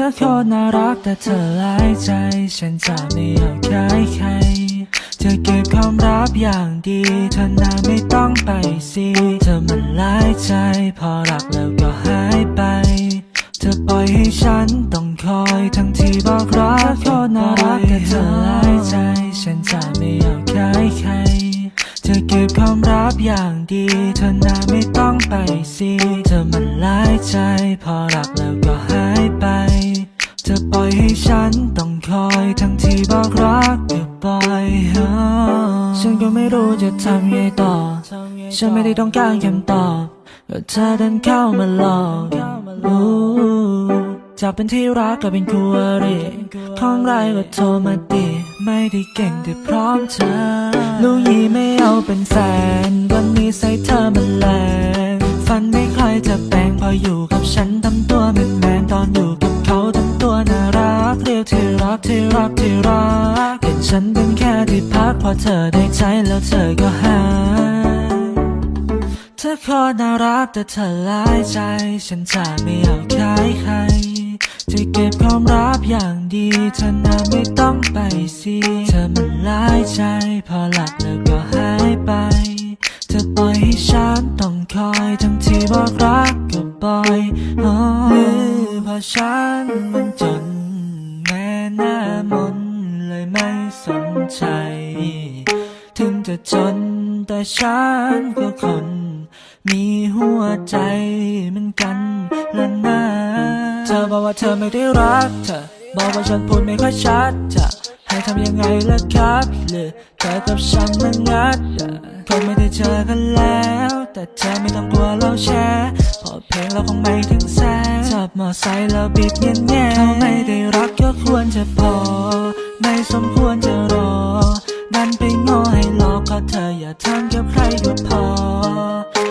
ธอโคตรน่ารักแต่เธอหลายใจ ฉันจะไม่อยากขายใคร เธอเก็บความลับอย่างดีเธอน่าไม่ต้องไปสิเธอมันหลายใจ พอรักแล้วก็หายไป เธอปล่อยให้ฉันต้องคอยทั้งที่บอกรักโคตรน่ารักแต่เธอหลายใจ ฉันจะไม่อยากขายใครเธอเก็บความลับอย่างดี เธอน่าไม่ต้องไปสิ เธอมันหลายใจ พอรักแล้วก็หายไป อปล่อยให้ฉันต้องคอยทั้งที่บอกรักก็ปล่อยฉันก็ไม่รู้จะทำยังไงต่อ ฉันไม่ได้ต้องการคำตอบก็เธอเดินเข้ามาหลอกอู้จากเป็นที่รักก็เป็นคู่อริของไรก็โทรมาตีไม่ได้เก่งแต่พร้อมเธอลูกยีไม่เอาเป็นแฟนวันนี้ใส่เธอมันแรงฝันไม่ค่อยจะ กที่รักที่รักที่รักเห็นฉันเป็นแค่ที่พักพอเธอได้ใจแล้วเธอก็หายเธอคตรน่ารักแต่เธอลายใจ ฉันจะไม่อยากขายใครจะเก็บความลับอย่างดีเธอน่าไม่ต้องไปสิเธอมันลายใจ พอหลับแล้วก็หายไป เธอปล่อยให้ฉันต้องคอยทั้งที่บอกรักก็ปล่อยอ๋อเพราะฉันมันจน ถึงจะจนแต่ฉันก็คน มีหัวใจเหมือนกันและนะเธอบอกว่าเธอไม่ได้รักเธอบอกว่าฉันพูดไม่ค่อยชัดจะให้ทำยังไงล่ะครับหรือเธอกับฉันมันงัดคงไม่ได้เจอกันแล้ว แต่เธอไม่ต้องกลัวเราแชร์เพราะเพลงเราคงไม่ถึงแสนจับมอไซค์แล้วบิดเงี้ยแง่เขาไม่ได้รักก็ควรจะพอ ไม่สมควรจะ เธออย่าทำกับใครหยุดพอ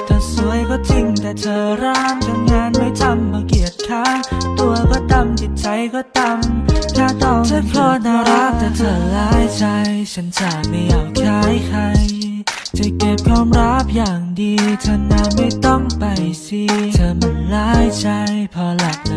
เธอสวยก็จริงแต่เธอร้านจนงานไม่ทำมาเกียดค้างตัวก็ดำจิตใจก็ดำแค่ต้องเธอโคตรน่ารักแต่เธอหลายใจ ฉันจะไม่อยากขายใคร จะเก็บความลับอย่างดีเธอน่าไม่ต้องไปสิเธอมันหลายใจพอหลับแล้วก็หาย